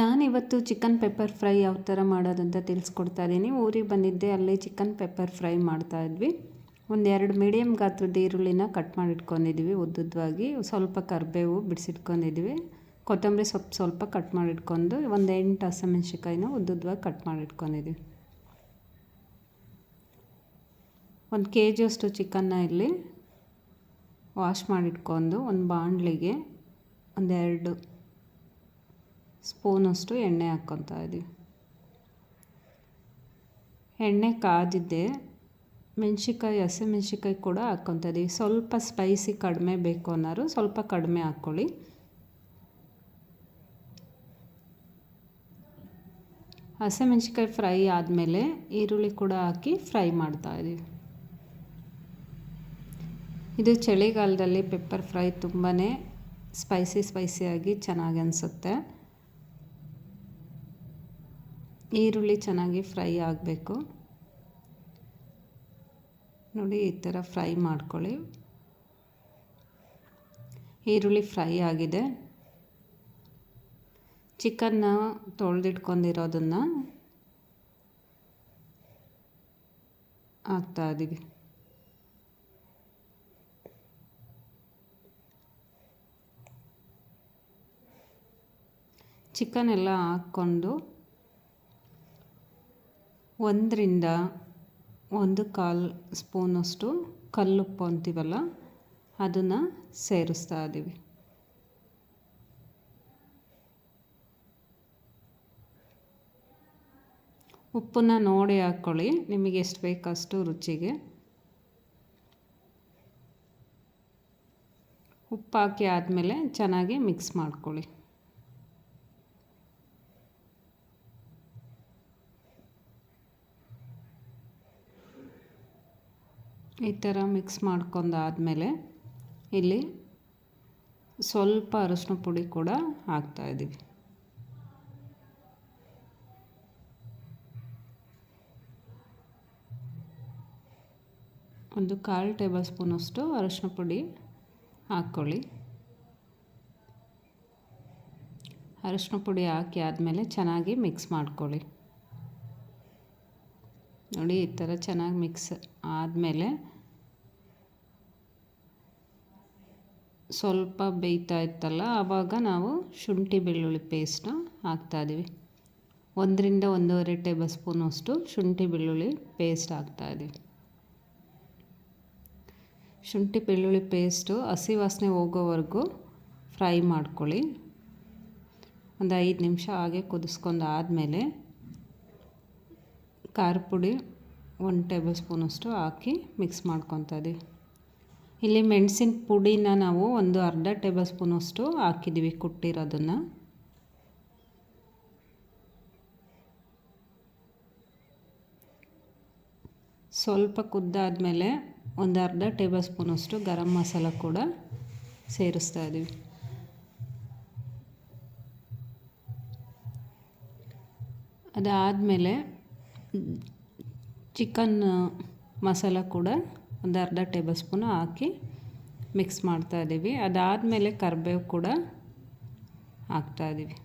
ನಾನಿವತ್ತು chicken pepper fry ಯಾವ ಥರ ಮಾಡೋದಂತ ತಿಳಿಸ್ಕೊಡ್ತಾ ಇದ್ದೀನಿ. ಊರಿಗೆ ಬಂದಿದ್ದೆ, ಅಲ್ಲಿ ಚಿಕನ್ ಪೆಪ್ಪರ್ ಫ್ರೈ ಮಾಡ್ತಾ ಇದ್ವಿ. ಒಂದೆರಡು ಮೀಡಿಯಮ್ ಗಾತ್ರದ ಈರುಳ್ಳಿನ ಕಟ್ ಮಾಡಿ ಇಟ್ಕೊಂಡಿದ್ವಿ ಉದ್ದುದ್ದವಾಗಿ ಸ್ವಲ್ಪ ಕರಿಬೇವು ಬಿಡಿಸಿಟ್ಕೊಂಡಿದ್ವಿ. ಕೊತ್ತಂಬರಿ ಸೊಪ್ಪು ಸ್ವಲ್ಪ ಕಟ್ ಮಾಡಿ ಇಟ್ಕೊಂಡು ಒಂದು ಎಂಟು ಹಸಿಮೆಣ್ಸಿಕಾಯಿನ ಉದ್ದುದ್ದವಾಗಿ ಕಟ್ ಮಾಡಿ ಇಟ್ಕೊಂಡಿದ್ವಿ ಒಂದು ಕೆ ಜಿಯಷ್ಟು ಚಿಕನ್ನ ಇಲ್ಲಿ ವಾಶ್ ಮಾಡಿಟ್ಕೊಂಡು, ಒಂದು ಬಾಣಲಿಗೆ ಒಂದೆರಡು ಸ್ಪೂನಷ್ಟು ಎಣ್ಣೆ ಹಾಕ್ಕೊತಾ ಇದ್ದೀವಿ ಎಣ್ಣೆ ಕಾದಿದ್ದೆ ಮೆಣ್ಸಿಕಾಯಿ ಹಸಿಮೆಣ್ಸಿಕಾಯಿ ಕೂಡ ಹಾಕ್ಕೊತಾ ಇದ್ದೀವಿ ಸ್ವಲ್ಪ ಸ್ಪೈಸಿ ಕಡಿಮೆ ಬೇಕು ಅನ್ನೋರು ಸ್ವಲ್ಪ ಕಡಿಮೆ ಹಾಕ್ಕೊಳ್ಳಿ. ಹಸಿಮೆಣ್ಸಿಕಾಯಿ ಫ್ರೈ ಆದಮೇಲೆ ಈರುಳ್ಳಿ ಕೂಡ ಹಾಕಿ ಫ್ರೈ ಮಾಡ್ತಾ ಇದ್ದೀವಿ ಇದು ಚಳಿಗಾಲದಲ್ಲಿ ಪೆಪ್ಪರ್ ಫ್ರೈ ತುಂಬಾ ಸ್ಪೈಸಿ ಸ್ಪೈಸಿಯಾಗಿ ಚೆನ್ನಾಗಿ ಅನಿಸುತ್ತೆ. ಈರುಳ್ಳಿ ಚೆನ್ನಾಗಿ ಫ್ರೈ ಆಗಬೇಕು. ನೋಡಿ, ಈ ಥರ ಫ್ರೈ ಮಾಡ್ಕೊಳ್ಳಿ. ಈರುಳ್ಳಿ ಫ್ರೈ ಆಗಿದೆ. ಚಿಕನ್ನ ತೊಳೆದಿಟ್ಕೊಂಡಿರೋದನ್ನು ಹಾಕ್ತಾ ಇದ್ದೀವಿ ಚಿಕನ್ ಎಲ್ಲ ಹಾಕ್ಕೊಂಡು ಒಂದರಿಂದ ಒಂದು ಕಾಲು ಸ್ಪೂನಷ್ಟು ಕಲ್ಲುಪ್ಪು ಅಂತೀವಲ್ಲ, ಅದನ್ನು ಸೇರಿಸ್ತಾ ಇದ್ದೀವಿ ಉಪ್ಪನ್ನ ನೋಡಿ ಹಾಕ್ಕೊಳ್ಳಿ ನಿಮಗೆ ಎಷ್ಟು ಬೇಕಷ್ಟು ರುಚಿಗೆ. ಉಪ್ಪು ಹಾಕಿ ಆದಮೇಲೆ ಚೆನ್ನಾಗಿ ಮಿಕ್ಸ್ ಮಾಡ್ಕೊಳ್ಳಿ. ಈ ಥರ ಮಿಕ್ಸ್ ಮಾಡ್ಕೊಂಡಾದಮೇಲೆ ಇಲ್ಲಿ ಸ್ವಲ್ಪ ಅರಶಿನ ಪುಡಿ ಕೂಡ ಹಾಕ್ತಾಯಿದ್ದೀವಿ ಒಂದು ಕಾಲು ಟೇಬಲ್ ಸ್ಪೂನಷ್ಟು ಅರಶಿನ ಪುಡಿ ಹಾಕ್ಕೊಳ್ಳಿ. ಅರಶಿನ ಪುಡಿ ಹಾಕಿ ಆದಮೇಲೆ ಚೆನ್ನಾಗಿ ಮಿಕ್ಸ್ ಮಾಡ್ಕೊಳ್ಳಿ. ನೋಡಿ, ಈ ಥರ ಚೆನ್ನಾಗಿ ಮಿಕ್ಸ್ ಆದಮೇಲೆ ಸ್ವಲ್ಪ ಬೇಯ್ತಾ ಇತ್ತಲ್ಲ ಆವಾಗ ನಾವು ಶುಂಠಿ ಬೆಳ್ಳುಳ್ಳಿ ಪೇಸ್ಟ್ನ ಹಾಕ್ತಾಯಿದ್ದೀವಿ ಒಂದರಿಂದ ಒಂದೂವರೆ ಟೇಬಲ್ ಸ್ಪೂನಷ್ಟು ಶುಂಠಿ ಬೆಳ್ಳುಳ್ಳಿ ಪೇಸ್ಟ್ ಹಾಕ್ತಾಯಿದ್ದೀವಿ ಶುಂಠಿ ಬೆಳ್ಳುಳ್ಳಿ ಪೇಸ್ಟು ಹಸಿ ವಾಸನೆ ಹೋಗೋವರೆಗೂ ಫ್ರೈ ಮಾಡ್ಕೊಳ್ಳಿ. ಒಂದು ಐದು ನಿಮಿಷ ಹಾಗೆ ಕುದಿಸ್ಕೊಂಡು ಆದಮೇಲೆ ಖಾರ ಪುಡಿ ಒಂದು ಟೇಬಲ್ ಸ್ಪೂನಷ್ಟು ಹಾಕಿ ಮಿಕ್ಸ್ ಮಾಡ್ಕೊತದೆ ಇಲ್ಲಿ ಮೆಣಸಿನ ಪುಡಿನ ನಾವು ಒಂದು ಅರ್ಧ ಟೇಬಲ್ ಸ್ಪೂನಷ್ಟು ಹಾಕಿದ್ದೀವಿ ಕುಟ್ಟಿರೋದನ್ನು. ಸ್ವಲ್ಪ ಕುದ್ದಾದಮೇಲೆ ಒಂದು ಅರ್ಧ ಟೇಬಲ್ ಸ್ಪೂನಷ್ಟು ಗರಂ ಮಸಾಲ ಕೂಡ ಸೇರಿಸ್ತಾ ಇದ್ದೀವಿ ಅದಾದಮೇಲೆ ಚಿಕನ್ ಮಸಾಲ ಕೂಡ ಒಂದು ಅರ್ಧ ಟೇಬಲ್ ಸ್ಪೂನು ಹಾಕಿ ಮಿಕ್ಸ್ ಮಾಡ್ತಾ ಮಾಡ್ತಾಯಿದ್ದೀವಿ ಅದಾದಮೇಲೆ ಕರಿಬೇವು ಕೂಡ ಹಾಕ್ತಾ ಇದ್ದೀವಿ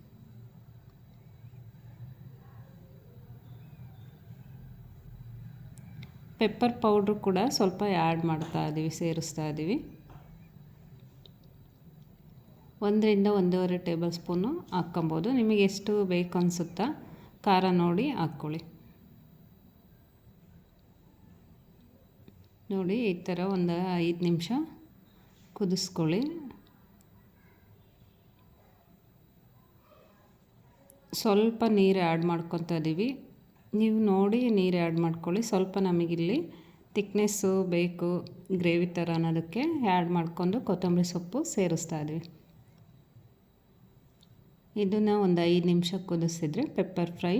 ಪೆಪ್ಪರ್ ಪೌಡ್ರ್ ಕೂಡ ಸ್ವಲ್ಪ ಆ್ಯಡ್ ಮಾಡ್ತಾ ಇದ್ದೀವಿ ಸೇರಿಸ್ತಾ ಇದ್ದೀವಿ ಒಂದರಿಂದ ಒಂದೂವರೆ ಟೇಬಲ್ ಸ್ಪೂನು ಹಾಕ್ಕೊಬೋದು. ನಿಮಗೆ ಎಷ್ಟು ಬೇಕು ಅನಿಸುತ್ತಾ, ಖಾರ ನೋಡಿ ಹಾಕ್ಕೊಳ್ಳಿ. ನೋಡಿ, ಈ ಥರ ಒಂದು ಐದು ನಿಮಿಷ ಕುದಿಸ್ಕೊಳ್ಳಿ. ಸ್ವಲ್ಪ ನೀರು ಆ್ಯಡ್ ಮಾಡ್ಕೊತಾ ಇದ್ದೀವಿ ನೀವು ನೋಡಿ ನೀರು ಆ್ಯಡ್ ಮಾಡ್ಕೊಳ್ಳಿ. ಸ್ವಲ್ಪ ನಮಗಿಲ್ಲಿ ತಿಕ್ನೆಸ್ಸು ಬೇಕು, ಗ್ರೇವಿ ಥರ ಅನ್ನೋದಕ್ಕೆ ಆ್ಯಡ್ ಮಾಡ್ಕೊಂಡು ಕೊತ್ತಂಬರಿ ಸೊಪ್ಪು ಸೇರಿಸ್ತಾ ಇದ್ವಿ. ಇದನ್ನು ಒಂದು ಐದು ನಿಮಿಷ ಕುದಿಸಿದ್ರೆ ಪೆಪ್ಪರ್ ಫ್ರೈ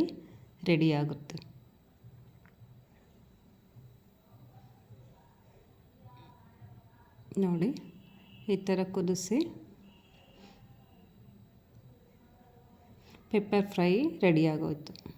ರೆಡಿ ಆಗುತ್ತೆ. ನೋಡಿ ಈ ಥರ ಕುದಿಸಿ. ಪೆಪ್ಪರ್ ಫ್ರೈ ರೆಡಿ ಆಗೋಯ್ತು.